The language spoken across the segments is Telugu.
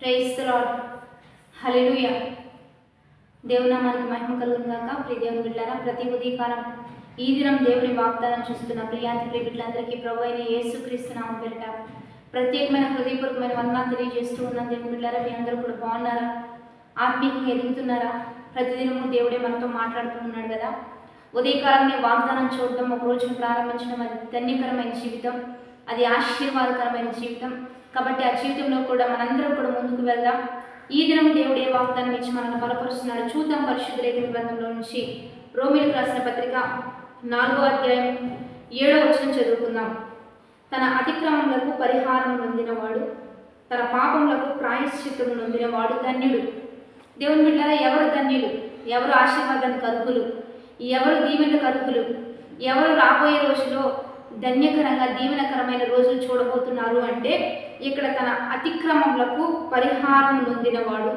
ప్రైజ్ లాడ్ హలెలుయ దేవుని మనకి మహిమ కలుగును గాక. ప్రియ దేవుని బిడ్డారా ప్రతి ఉదయకాలం ఈ దినం దేవుని వాగ్దానం చూస్తున్న ప్రియాంతి ప్రియ బిడ్డలందరికీ ప్రభు అయిన యేసుక్రీస్తు నామం ప్రత్యేకమైన హృదయపూర్వకమైన వందనాలు తెలియజేస్తూ ఉన్న. దేవుని బిడ్డారా మీ అందరూ కూడా బాగున్నారా? ఆత్మీయంగా ఎదుగుతున్నారా? ప్రతిదినము దేవుడే మనతో మాట్లాడుతూ ఉన్నాడు కదా. ఉదయకాలంలో వాగ్దానం చూడడం ఒక రోజును ప్రారంభించడం అది ధన్యకరమైన జీవితం. అది ఆశీర్వాదకరమైన జీవితం. కాబట్టి ఆ జీవితంలో కూడా మనందరం కూడా ముందుకు వెళ్దాం. ఈ దినం దేవుడే వాగ్దానం ఇచ్చి మనల్ని బలపరుస్తున్నాడు. చూద్దాం పరిశుద్ధ లేఖన గ్రంథంలో నుంచి రోమిలకు రాసిన పత్రిక నాలుగో అధ్యాయం ఏడో వచనం చదువుకుందాం. తన అతిక్రమములకు పరిహారం నొందినవాడు తన పాపములకు ప్రాయశ్చిత్తము నొందినవాడు ధన్యుడు. దేవుని బిడ్డారా ఎవరు ధన్యులు? ఎవరు ఆశీర్వాదానికి అర్హులు? ఎవరు దీవెనలకు అర్హులు? ఎవరు రాబోయే రోజులో ధన్యకరంగా దీవెనకరమైన రోజులు చూడబోతున్నారు అంటే ఇక్కడ తన అతిక్రమములకు పరిహారం నొందినవాడు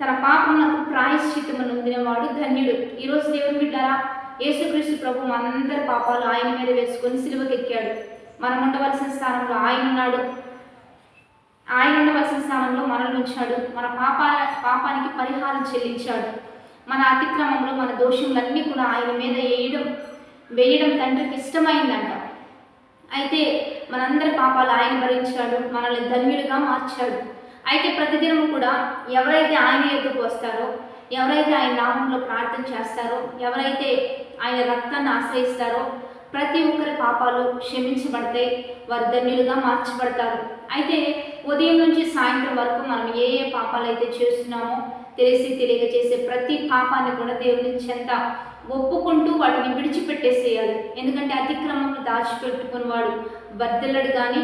తన పాపములకు ప్రాయశ్చితము నొందినవాడు ధన్యుడు. ఈరోజు దేవుని బిడ్డారా యేసుక్రీస్తు ప్రభు మనందరి పాపాలు ఆయన మీద వేసుకొని సిలువకెక్కాడు. మనం ఉండవలసిన స్థానంలో ఆయన ఉన్నాడు. ఆయన ఉండవలసిన స్థానంలో మనల్ని ఉంచాడు. మన పాప పాపానికి పరిహారం చెల్లించాడు. మన అతిక్రమంలో మన దోషములన్నీ కూడా ఆయన మీద వేయడం వేయడం తండ్రికి ఇష్టమైందంట. అయితే మనందరి పాపాలు ఆయన భరించాడు మనల్ని ధన్యులుగా మార్చాడు. అయితే ప్రతిదినము కూడా ఎవరైతే ఆయన ఎదుకు వస్తారో ఎవరైతే ఆయన నామంలో ప్రార్థన చేస్తారో ఎవరైతే ఆయన రక్తాన్ని ఆశ్రయిస్తారో ప్రతి ఒక్కరి పాపాలు క్షమించబడతాయి వారు ధన్యులుగా మార్చబడతారు. అయితే ఉదయం నుంచి సాయంత్రం వరకు మనం ఏ ఏ పాపాలు అయితే చేస్తున్నామో తెలిసి తెలియక చేసే ప్రతి పాపాన్ని కూడా దేవుని చెంత ఒప్పుకుంటూ వాటిని విడిచిపెట్టేసేయాలి. ఎందుకంటే అతిక్రమం దాచిపెట్టుకుని వాడు వర్ధిల్లడు కానీ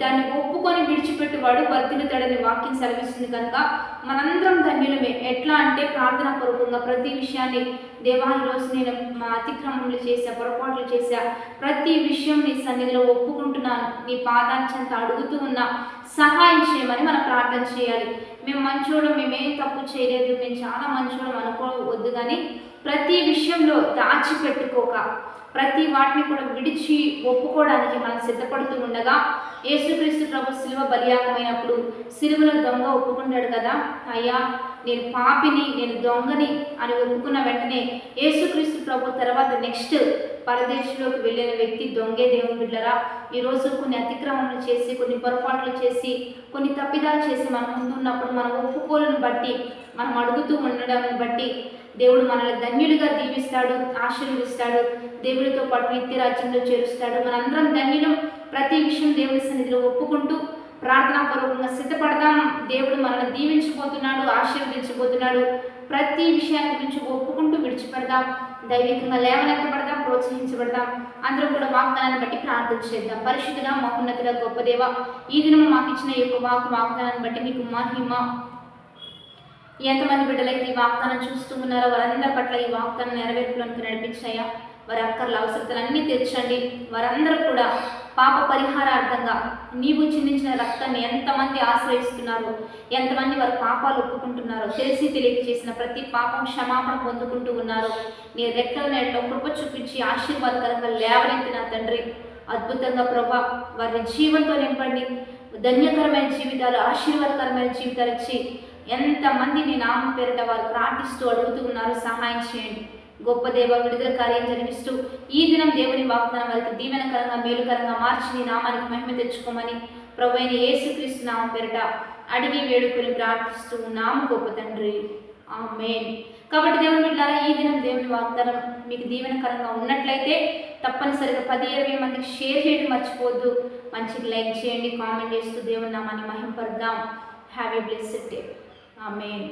దాన్ని ఒప్పుకొని విడిచిపెట్టువాడు వర్ధిల్లుతాడని వాక్యం సెలవిస్తుంది కనుక మనందరం ధన్యులమే. ఎట్లా అంటే ప్రార్థన పూర్వకంగా ప్రతి విషయాన్ని దేవా ఈరోజు నేను మా అతిక్రమములు చేశా పొరపాట్లు చేశా ప్రతి విషయం నీ సన్నిధిలో ఒప్పుకుంటున్నాను. నీ పాదాన్ని అడుగుతూ ఉన్నా సహాయం చేయమని మనం ప్రార్థన చేయాలి. మేము మంచోడు మేమేం తప్పు చేయలేదు మేము చాలా మంచోడు అనుకోవద్దు కానీ ప్రతి విషయంలో దాచిపెట్టుకోక ప్రతి వాటిని కూడా విడిచి ఒప్పుకోవడానికి మనం సిద్ధపడుతూ ఉండగా యేసుక్రీస్తు ప్రభు శిలువ బలియాగమైనప్పుడు శిలువలో దొంగ ఒప్పుకున్నాడు కదా. అయ్యా నేను పాపిని నేను దొంగని అని ఒప్పుకున్న వెంటనే యేసుక్రీస్తు ప్రభు తర్వాత నెక్స్ట్ పరదేశంలోకి వెళ్ళిన వ్యక్తి దొంగే దేవుని బిడ్డరా. ఈరోజు కొన్ని అతిక్రమణలు చేసి కొన్ని పొరపాట్లు చేసి కొన్ని తప్పిదాలు చేసి మన ముందు ఉన్నప్పుడు మన ఒప్పుకోలను బట్టి మనం అడుగుతూ ఉండడం బట్టి దేవుడు మనల్ని ధన్యుడిగా దీవిస్తాడు ఆశీర్వదిస్తాడు దేవుడితో పాటు నిత్య రాజ్యంలో చేరుస్తాడు. మనందరం ధన్యులం. ప్రతి విషయం దేవుని సన్నిధిలో ఒప్పుకుంటూ ప్రార్థనాపూర్వకంగా సిద్ధపడదాం దేవుడు మనల్ని దీవించబోతున్నాడు ఆశీర్వదించబోతున్నాడు. ప్రతి విషయాన్ని గురించి ఒప్పుకుంటూ విడిచిపెడదాం. దైవికంగా లేవనెత్తబడదాం ప్రోత్సహించబడదాం. అందరూ కూడా వాగ్దానాన్ని బట్టి ప్రార్థన చేద్దాం. పరిశుద్ధుగా మహోన్నతుల గొప్ప దేవ ఈ దినము మాకు ఇచ్చిన ఈ యొక్క వాక్ వాగ్దానాన్ని బట్టి మీకు మహిమ. ఎంతమంది బిడ్డలైతే ఈ వాగ్దానం చూస్తూ ఉన్నారో వారందరి పట్ల ఈ వాగ్దానం నెరవేర్పులోనికి నడిపించాయా? వారి అక్కర్ల అవసరతలన్నీ తీర్చండి. వారందరూ కూడా పాప పరిహారార్థంగా నీవు చిందించిన రక్తాన్ని ఎంతమంది ఆశ్రయిస్తున్నారో? ఎంతమంది వారి పాపాలు ఒప్పుకుంటున్నారో తెలిసి తెలియక చేసిన ప్రతి పాపం క్షమాపణ పొందుకుంటూ ఉన్నారు. నీ రెక్కల నేలలో కృప చూపించి ఆశీర్వాదకరంగా లేవనెత్తిన తండ్రి. అద్భుతంగా ప్రభా వారిని జీవంతో నింపండి. ధన్యకరమైన జీవితాలు ఆశీర్వాదకరమైన జీవితాలు ఇచ్చి ఎంతమంది నీ నామం పేరిట వారు ప్రార్థిస్తూ అడుగుతూ ఉన్నారు సహాయం చేయండి. గొప్ప దేవ విడుదల కార్యం జరిగిస్తూ ఈ దినం దేవుని వాగ్దానం వారికి దీవెనకరంగా మేలుకరంగా మార్చి నీ నామానికి మహిమ తెచ్చుకోమని ప్రభు అయిన యేసుక్రీస్తు నామం పేరిట అడిగి వేడుకొని ప్రార్థిస్తూ నామ గొప్ప తండ్రి. ఆమెన్. కాబట్టి దేవుని బిడ్డారా ఈ దినం దేవుని వాగ్దానం మీకు దీవెనకరంగా ఉన్నట్లయితే తప్పనిసరిగా పది ఇరవై మందికి షేర్ చేయడం మర్చిపోవద్దు. మంచిగా లైక్ చేయండి కామెంట్ చేస్తూ దేవుని నామాన్ని మహింపరుద్దాం. Have a blessed day. Amen.